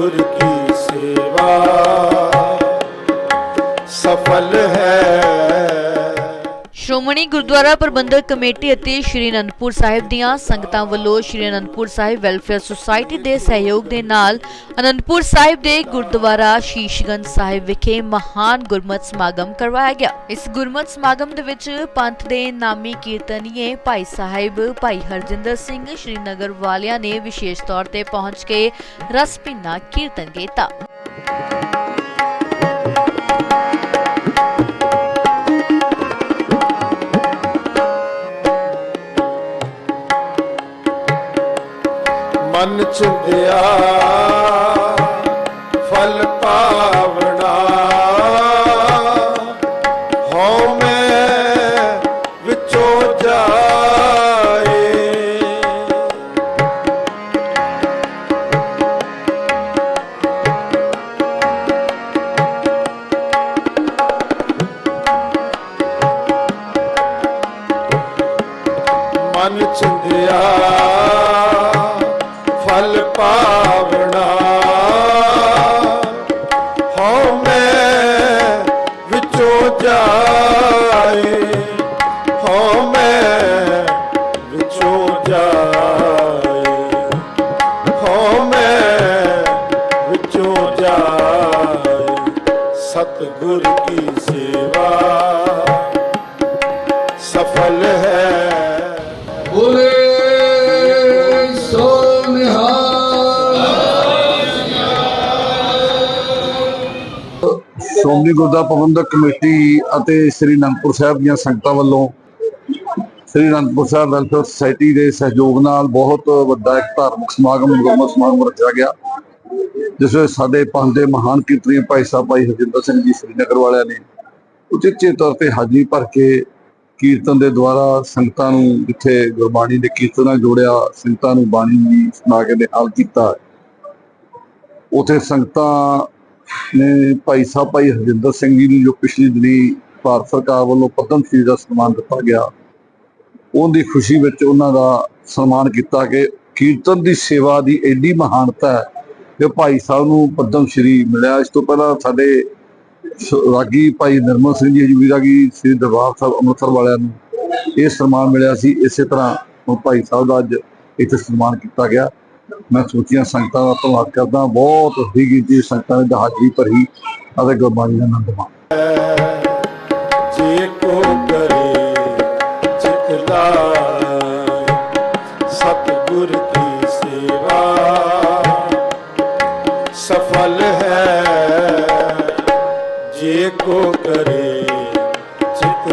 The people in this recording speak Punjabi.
ਗੁਰ ਕੀ ਸੇਵਾ ਸਫਲ ਹੈ ਸ਼੍ਰੋਮਣੀ ਗੁਰਦੁਆਰਾ ਪ੍ਰਬੰਧਕ ਕਮੇਟੀ ਅਤੇ ਸ਼੍ਰੀ ਅਨੰਦਪੁਰ ਸਾਹਿਬ ਦੀਆਂ ਸੰਗਤਾਂ ਵੱਲੋਂ ਸ਼੍ਰੀ ਅਨੰਦਪੁਰ ਸਾਹਿਬ ਵੈਲਫੇਅਰ ਸੁਸਾਇਟੀ ਦੇ ਸਹਿਯੋਗ ਦੇ ਨਾਲ ਅਨੰਦਪੁਰ ਸਾਹਿਬ ਦੇ ਗੁਰਦੁਆਰਾ ਸ਼ੀਸ਼ਗੰਜ ਸਾਹਿਬ ਵਿਖੇ ਮਹਾਨ ਗੁਰਮਤਿ ਸਮਾਗਮ ਕਰਵਾਇਆ ਗਿਆ। ਇਸ ਗੁਰਮਤਿ ਸਮਾਗਮ ਦੇ ਵਿੱਚ ਪੰਥ ਦੇ ਨਾਮੀ ਕੀਰਤਨੀਏ ਭਾਈ ਸਾਹਿਬ, ਭਾਈ ਹਰਜਿੰਦਰ ਸਿੰਘ, ਸ਼੍ਰੀ ਨਗਰ ਵਾਲਿਆਂ ਨੇ ਵਿਸ਼ੇਸ਼ ਤੌਰ ਤੇ ਪਹੁੰਚ ਕੇ ਰਸ ਭਿੰਨਾ ਕੀਰਤਨ ਕੀਤਾ। ਮਨ ਚਿੰਦਿਆ ਫਲ ਪਾਵਣਾ। ਹਉ ਮੈਂ ਵਿਚੋ ਜਾਏ। ਮਨ ਚਿੰਦਿਆ ਸ਼੍ਰੋਮਣੀ ਗੁਰਦੁਆਰਾ ਪ੍ਰਬੰਧਕ ਕਮੇਟੀ ਅਤੇ ਸ੍ਰੀ ਅਨੰਦਪੁਰ ਸਾਹਿਬ ਦੀਆਂ ਸੰਗਤਾਂ ਵੱਲੋਂ ਸ੍ਰੀ ਅਨੰਦਪੁਰ ਸਾਹਿਬ ਵੈਲਫੇਅਰ ਸੁਸਾਇਟੀ ਦੇ ਸਹਿਯੋਗ ਨਾਲ ਬਹੁਤ ਵੱਡਾ ਇੱਕ ਧਾਰਮਿਕ ਸਮਾਗਮ, ਗੁਰਮਤਿ ਸਮਾਗਮ ਰੱਖਿਆ ਗਿਆ, ਜਿਸ ਵਿੱਚ ਸਾਡੇ ਪੰਜ ਦੇ ਮਹਾਨ ਕੀਰਤਨੀ ਭਾਈ ਸਾਹਿਬ, ਭਾਈ ਹਰਜਿੰਦਰ ਸਿੰਘ ਜੀ ਸ੍ਰੀਨਗਰ ਵਾਲਿਆਂ ਨੇ ਉਚਿਤ ਤੌਰ ਤੇ ਹਾਜ਼ਰੀ ਭਰ ਕੇ ਕੀਰਤਨ ਦੇ ਦੁਆਰਾ ਸੰਗਤਾਂ ਨੂੰ ਜਿੱਥੇ ਗੁਰਬਾਣੀ ਦੇ ਕੀਰਤਨ ਨਾਲ ਜੋੜਿਆ, ਸੰਗਤਾਂ ਨੂੰ ਬਾਣੀ ਦੀ ਸੁਣਾ ਕੇ ਨਿਹਾਲ ਕੀਤਾ। ਉਥੇ ਸੰਗਤਾਂ ਨੇ ਭਾਈ ਸਾਹਿਬ, ਭਾਈ ਹਰਜਿੰਦਰ ਸਿੰਘ ਜੀ ਨੂੰ ਜੋ ਪਿਛਲੀ ਦਿਨੀ ਭਾਰਤ ਸਰਕਾਰ ਵੱਲੋਂ ਪਦਮ ਸ਼੍ਰੀ ਦਾ ਸਨਮਾਨ ਦਿੱਤਾ ਗਿਆ, ਉਹਦੀ ਖੁਸ਼ੀ ਵਿੱਚ ਉਹਨਾਂ ਦਾ ਸਨਮਾਨ ਕੀਤਾ ਕਿ ਕੀਰਤਨ ਦੀ ਸੇਵਾ ਦੀ ਐਡੀ ਮਹਾਨਤਾ ਹੈ ਕਿ ਭਾਈ ਸਾਹਿਬ ਨੂੰ ਪਦਮ ਸ਼੍ਰੀ ਮਿਲਿਆ। ਇਸ ਤੋਂ ਪਹਿਲਾਂ ਸਾਡੇ ਰਾਗੀ ਭਾਈ ਨਰਮਲ ਸਿੰਘ ਜੀ ਜੀ ਰਾਗੀ ਸ੍ਰੀ ਦਰਬਾਰ ਸਾਹਿਬ ਅੰਮ੍ਰਿਤਸਰ ਵਾਲਿਆਂ ਨੂੰ ਇਹ ਸਨਮਾਨ ਮਿਲਿਆ ਸੀ। ਇਸੇ ਤਰ੍ਹਾਂ ਹੁਣ ਭਾਈ ਸਾਹਿਬ ਦਾ ਅੱਜ ਇੱਥੇ ਸਨਮਾਨ ਕੀਤਾ ਗਿਆ। ਮੈਂ ਸੋਚੀਆਂ ਸੰਗਤਾਂ ਦਾ ਧੰਨਵਾਦ ਕਰਦਾ, ਬਹੁਤ ਹੀ ਗਿਣਤੀ ਦੀ ਸੰਗਤਾਂ ਨੇ ਹਾਜ਼ਰੀ ਭਰੀ ਅਤੇ ਗੁਰਬਾਣੀ ਦਾ ਆਨੰਦ ਮਾਣਿਆ। ਜੇ ਕੋ ਕਰੇ, ਚਿਤ ਲਾਇ ਕੀ ਸੇਵਾ, ਸਫਲ ਹੈ। ਜੇ ਕੋ ਕਰੇ, ਚਿਤ